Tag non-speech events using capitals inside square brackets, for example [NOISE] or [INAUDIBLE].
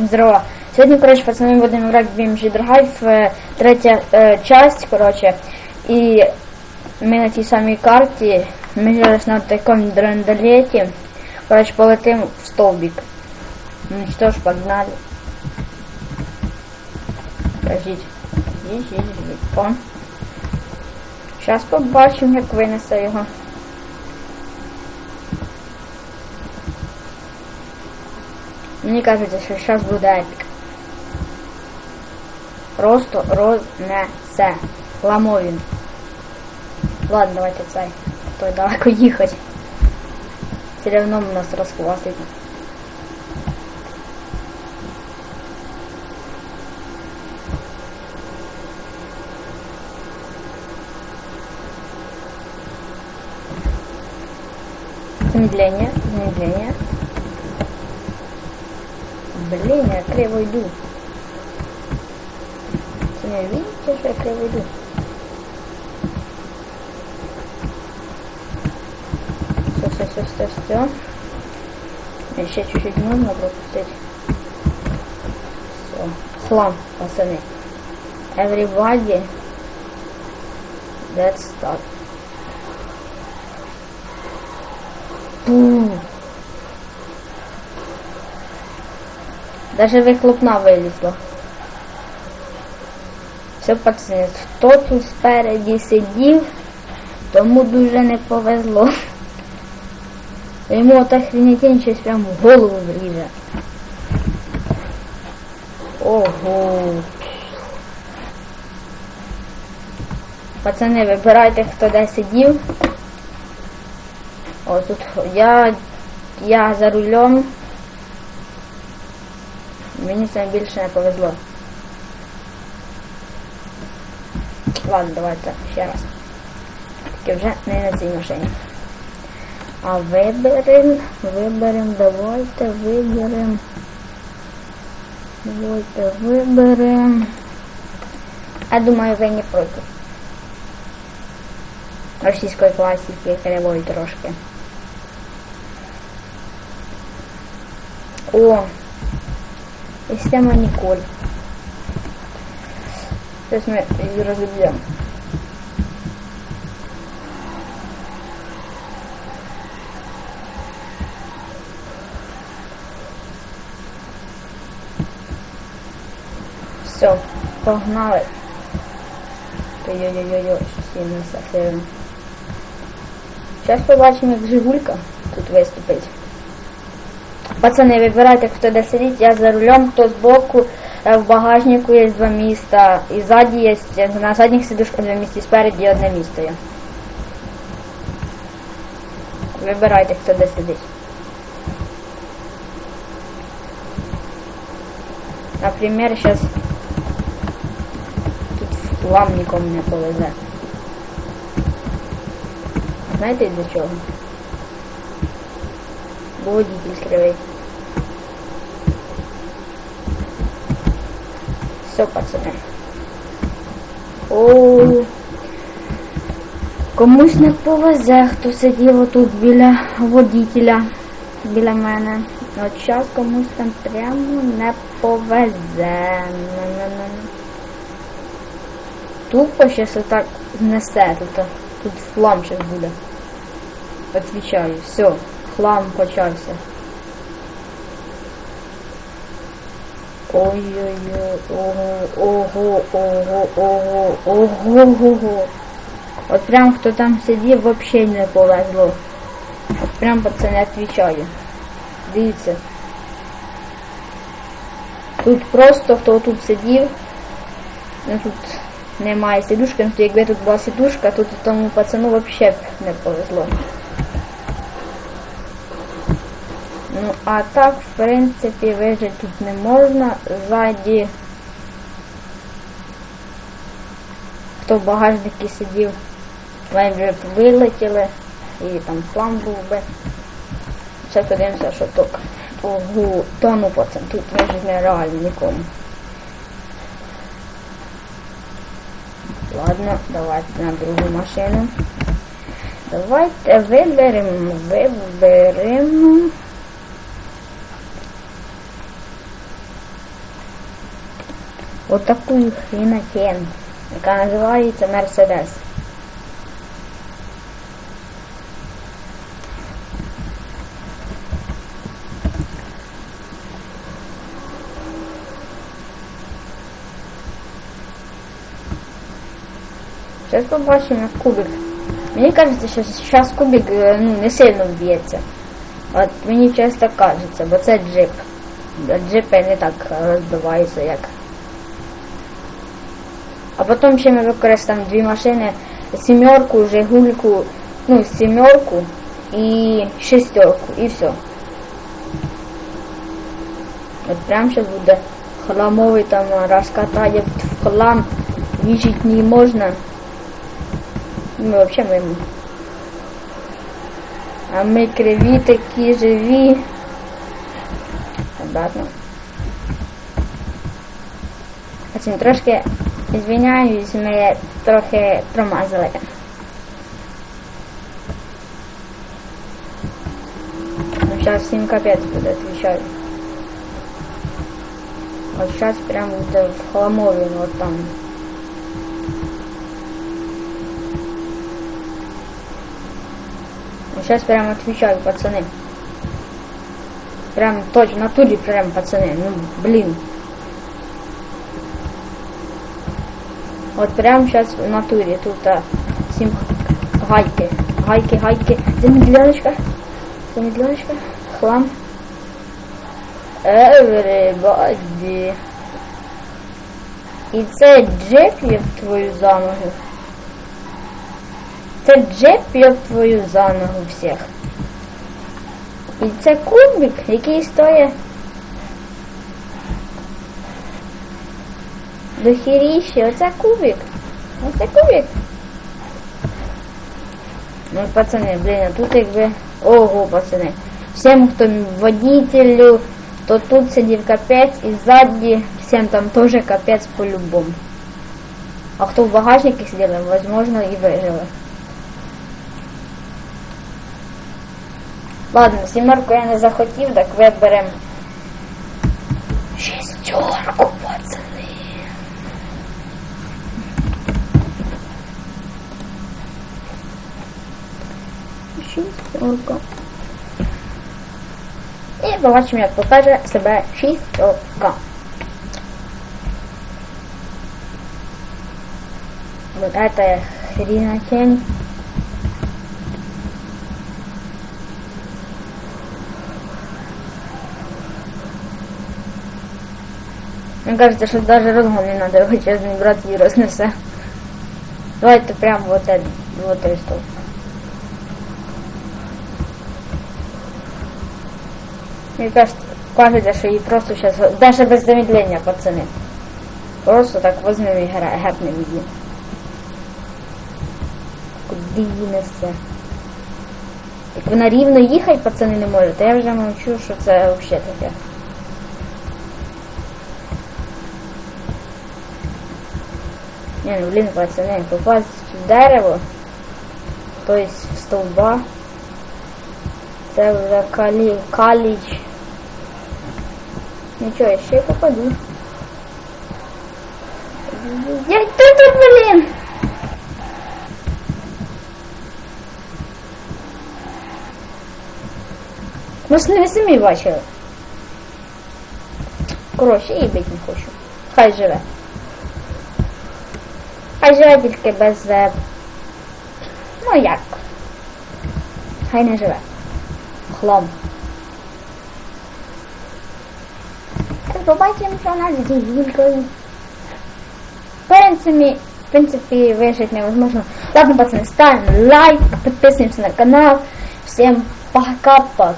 Всім здорово. Сьогодні, коротше, пацани, будемо грати в BMG Drive, е, третя е, часть, коротше. І ми на тій самій карті, ми зараз на такому драндолеті, коротше, полетим в стовбик. Ну що ж, погнали. Подождіть. Їдь, їдь, їдь. О. Зараз побачимо, як винесе його. Мені кажеться, що зараз буде епік. Просто рознесе. Ламо він. Ладно, давайте цей. А то далеко [LAUGHS] їхати. Все равно нас розхвастить. Замедление, замедление. Блин, я криво иду. Не видите, что я криво иду? Все, все, все, все, все. Еще чуть-чуть можно пропустить. Все. Хлам, пацаны. Everybody. Let's start. Даже вихлопна вилізла. Все, пацани, хто тут спереді сидів, тому дуже не повезло. [LAUGHS] Йому от охренетень щось прям в голову вріже. Ого. Пацани, вибирайте, хто де сидів. О, тут я, я за рулем. Мені це більше не повезло. Ладно, давайте ще раз. Тільки вже не на цій машині. А виберем, виберем, давайте виберем. Давайте виберем. Я думаю, ви не проти. Російської класики кривої трошки. О! Система Николь. Сейчас мы ее разобьем. Все, погнали. Ой-ой-ой-ой, що сильно сахарим. Зараз побачимо, як Жигулька тут виступить. Пацани, вибирайте, хто де сидить, я за рулем, хто збоку, Е, в багажнику є два міста, і ззаді є, на задніх сидушках два місця, і спереді одне місто є. Вибирайте, хто де сидить. Наприклад, зараз тут вам нікому не повезе. Знаєте для чого? Бо водитель кривий. Все, пацани. О, комусь не повезе, хто сидів отут біля водителя, біля мене. От зараз комусь там прямо не повезе. Тупо щас отак знесе тут. Тут хлам щас буде. Отвічаю, все, хлам почався. Ой-ой-ой, ого, ого, ого, ого, ого, ого. От прям хто там сидів, вообще не повезло. От прям пацани отвечаю. Дивіться. Тут просто хто тут сидів. Ну тут немає сидушки, ну то якби тут була сидушка, то тому пацану вообще не повезло. Ну, а так, в принципі, вижити тут не можна. Ззаді, хто в багажнику сидів, вже вилетіли і там план був би. Це подивимося, що ток. Ого, та ну пацан, тут вижити нереально нікому. Ладно, давайте на другу машину. Давайте виберемо, виберемо. Отаку хрінахен, яка називається Мерседес. Зараз побачимо як кубик. Мені кажеться, що зараз кубик е, ну, не сильно вб'ється. От мені часто кажеться, бо це джип. Джипи не так розбиваються, як. А потім ще ми використаємо дві машини, сімерку, Жигульку, ну, сімерку і шестерку, і все. От прям зараз буде хламовий там розкатає в хлам, віжить не можна. Ну, вообще мимо. А ми криві такі живі. Обратно. Потім трошки звиняюсь, ми трохи промазали. Ну, сейчас всім капець буде, отвечаю. Вот сейчас прям буде в хламові, вот там. Сейчас прям отвечаю, пацаны. Прям точно, в натуре прям, пацаны. Ну, блин. Вот прям сейчас в натуре тут а, сим гайки. Гайки, гайки. Замедленочка. Замедленочка. Хлам. Everybody. І це джип, я в твою за ногу. Це джип, в твою за ногу всіх. І це кубик, який стоїть дохіріще. Оце кубик. Оце кубик. Ну, пацани, блін, а тут якби... Ого, пацани. Всем, хто водителю, то тут сидів капець і ззаді всем там тоже капець по-любому. А хто в багажнике сиділи, возможно, і вижили. Ладно, сімерку я не захотів, так виберем шестерку, пацани. Шестерка. І побачимо, як покаже себе шістерка. Вот это хренотень. Мне кажется, что даже разгон не надо, его честно брат и разнесе. Давайте прям вот это, вот это что. Мне кажется, кажется, что и просто сейчас, даже без замедления, пацаны. Просто так возьмем і гра, гепнем. Куди її несе? Як вона рівно їхати, пацани, не може, то я вже мовчу, що це взагалі таке. Не, ну блин, пацаны, попасть в дерево, то есть в стовба, це вже калі, каліч. Нічого, я ще попаду. Я тут, блин! Може, не ви самі бачили. Коротше, і бить не хочу. Хай живе. Хай живе тільки без. Ну як? Хай не живе. Хлам. Побачимо, що у нас з. В принципі, в принципі, вижить невозможно. Ладно, пацаны, ставим лайк, подписываемся на канал. Всем пока-пока.